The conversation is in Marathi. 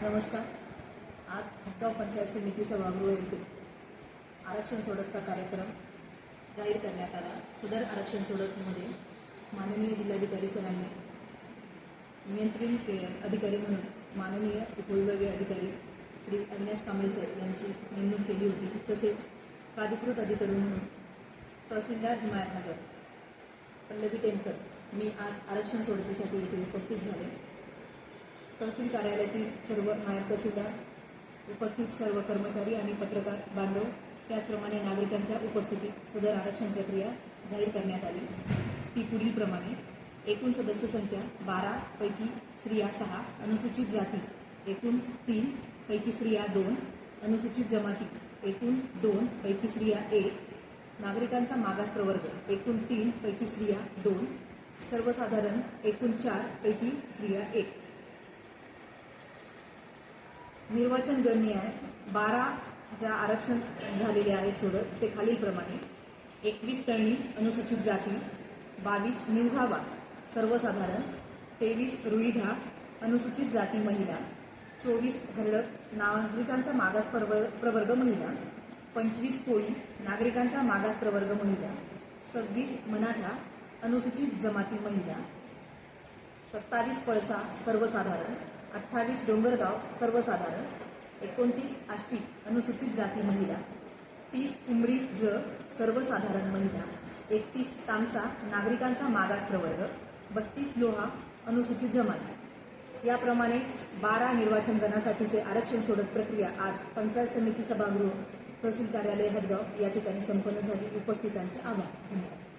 नमस्कार. आज हदगाव पंचायत समिती सभागृह येथे आरक्षण सोडतचा कार्यक्रम जाहीर करण्यात आला. सदर आरक्षण सोडतमध्ये माननीय जिल्हाधिकारी सरांनी नियंत्रण के अधिकारी म्हणून माननीय उपविभागीय अधिकारी श्री अविनाश कांबळे सर यांची नेमणूक केली होती. तसेच प्राधिकृत अधिकारी म्हणून तहसीलदार हिमायतनगर पल्लवी टेमकर मी आज आरक्षण सोडतीसाठी येथे उपस्थित झाले. तहसील कार्यालयातील सर्व नायब तहसीलदार उपस्थित सर्व कर्मचारी आणि पत्रकार बांधव त्याचप्रमाणे नागरिकांच्या उपस्थितीत सदर आरक्षण प्रक्रिया जाहीर करण्यात आली. ती पुढीलप्रमाणे एकूण सदस्य संख्या बारा पैकी स्त्रिया सहा अनुसूचित जाती एकूण तीन पैकी स्त्रिया दोन अनुसूचित जमाती एकूण दोन पैकी स्त्रिया एक नागरिकांचा मागास प्रवर्ग एकूण तीन पैकी स्त्रिया दोन सर्वसाधारण एकूण चार पैकी स्त्रिया एक. निर्वाचन गणनी आहे. बारा ज्या आरक्षण झालेले आहे सोडत ते खालीलप्रमाणे. एकवीस तळणी अनुसूचित जाती बावीस निवघावा सर्वसाधारण तेवीस रुईधा अनुसूचित जाती महिला चोवीस हरडक नागरिकांचा मागास प्रव प्रवर्ग महिला पंचवीस कोळी नागरिकांचा मागास प्रवर्ग महिला सव्वीस मनाठा अनुसूचित जमाती महिला. सत्तावीस पळसा सर्वसाधारण अठ्ठावीस डोंगरगाव सर्वसाधारण एकोणतीस आष्टी अनुसूचित जाती महिला तीस उमरी ज सर्वसाधारण महिला एकतीस तामसा नागरिकांचा मागास प्रवर्ग बत्तीस लोहा अनुसूचित जमाती. याप्रमाणे बारा निर्वाचन गणासाठीचे आरक्षण सोडत प्रक्रिया आज पंचायत समिती सभागृह तहसील कार्यालय हदगाव या ठिकाणी संपन्न झाली. उपस्थितांचे आभार. धन्यवाद.